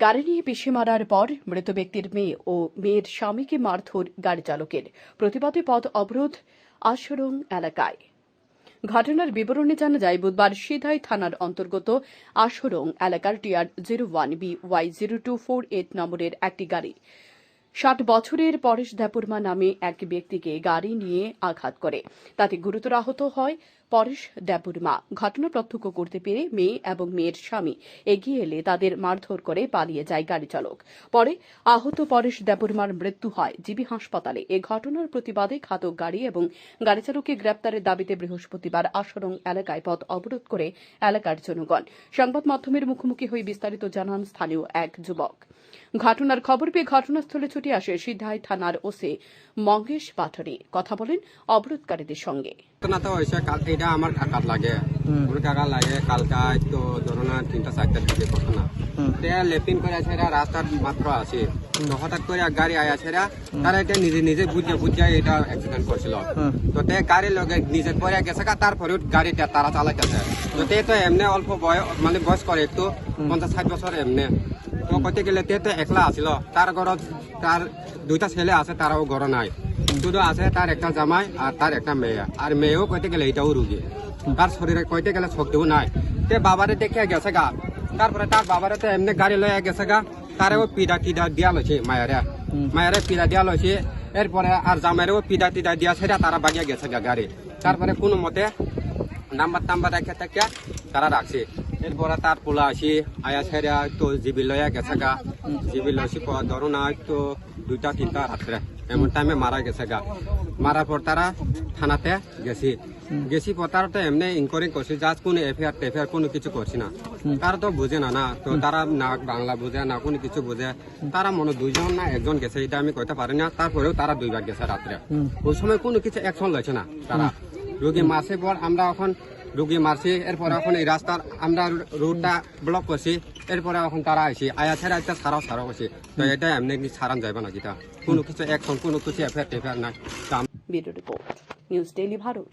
গাড়ি নিয়ে পিষে মারার পর মৃত ব্যক্তির মেয়ে ও মেয়ের স্বামীকে মারধর গাড়ি চালকের প্রতিবাদে পথ অবরোধ আশরং এলাকায়। ঘটনার বিবরণে জানা যায়, বুধবার সিধাই থানার অন্তর্গত আশরং এলাকার TR zero one B Y zero two four eight নম্বরের একটি গাড়ি ষাট বছরের পরেশ দেপুরমা নামে এক ব্যক্তিকে গাড়ি নিয়ে আঘাত করে। তাতে গুরুতর আহত হয় পরেশ দেপুরমা ঘটনা প্রত্যক্ষ করতে পেরে মেয়ে এবং মেয়ের স্বামী এগিয়ে এলে তাদের মারধর করে পালিয়ে যায় গাড়ি চালক। পরে আহত পরেশ দেপুরমার মৃত্যু হয় জিবি হাসপাতালে। এ ঘটনার প্রতিবাদে ঘাতক গাড়ি এবং গাড়ি চালককে গ্রেপ্তারের দাবিতে বৃহস্পতিবার আশরং এলাকায় পথ অবরোধ করে এলাকার জনগণ। সংবাদ মাধ্যমের মুখোমুখি হয়ে বিস্তারিত জানান স্থানীয় এক যুবক। ঘটনার খবর পেয়ে ঘটনাস্থলে ছুটে আসে সিদ্ধাই থানার ওসে মঙ্গেশ পাথরে। কথা বলেন অবরোধকারীদের সঙ্গে। হয়েছে এটা আমার কাকার লাগে। আমার কাকার লাগে কালকায় তো ধরো না তিনটা চারটার দিকে ঘটনা। তে লেপিন করে আছে রাস্তার মাত্র আছে। হঠাৎ করে গাড়ি আয়া ছেড়া তারা এটা নিজে নিজে বুঝে বুঝে এটা অ্যাক্সিডেন্ট করছিল। তো তে গাড়ির লগে নিজে পরে গেছে তারপরে গাড়িটা তারা চালাইতেছে। তো তে তো এমনি অল্প বয়স মানে বয়স করে একটু পঞ্চাশ ষাট বছর এমনি। তো কইতে গেলে তে তো একলা আছিল। তার ঘরত তার দুইটা ছেলে আছে তারাও ঘর নাই। শুধু আছে তার একটা জামাই আর তার একটা মেয়ে। আর মেয়েও কইতে গেলে এটাও রুগী তার শরীরে কইতে গেলে শক্তিও নাই। তে বাবারে দেখে গেছে গা। তারপরে তার বাবারে তো এমনি গাড়ি লয়ে গেছে গা। তারেও পিডা টিডা দিয়া লইছে মায়েরা মায়েরা পিডা দিয়া লইছে এরপরে আর জামাইরেও পিডা টিডা দিয়া সেটা তারা বাগিয়ে গেছে গা গাড়ি। তারপরে কোনো মতে নাম্বার টাম্বার রেখে থেকে তারা রাখছে। এরপরে তার পোলা আসি, আয়া ছেড়া তো জিবি লয়া গেছে গা। জিবি পর ধরো তো দুইটা তিনটা রাত্রে। এমন টাইমে মারা গেছে গা। মারার পর তারা থানাতে গেছি। গেছি পর তারা তো এমনি ইনকোয়ারি করছি জাস্ট কোনো এফআইআর টেফআইআর কোনো কিছু করছি না। তারা তো বুঝে না না, তো তারা না বাংলা বুঝে, না কোনো কিছু বুঝে। তারা মনে দুইজন না একজন গেছে, এটা আমি কইতে পারি না। তারপরেও তারা দুইবার গেছে রাত্রে। ওই সময় কোনো কিছু অ্যাকশন লইছে না তারা। রোগী মারছে পর আমরা এখন রুগী মারছি, এরপরে এখন এই রাস্তার আমরা রোডটা ব্লক করছি, এরপরে এখন তারা আইছি, আয়া ছাড়া একটা সারাও সারাও করছি। তো এটা এমনি এমনি সারান যাবে না যেটা। কোনো কিছু, এখন কোনো কিছু এফেক্ট এফেক্ট নাই। Video report, news Bharat.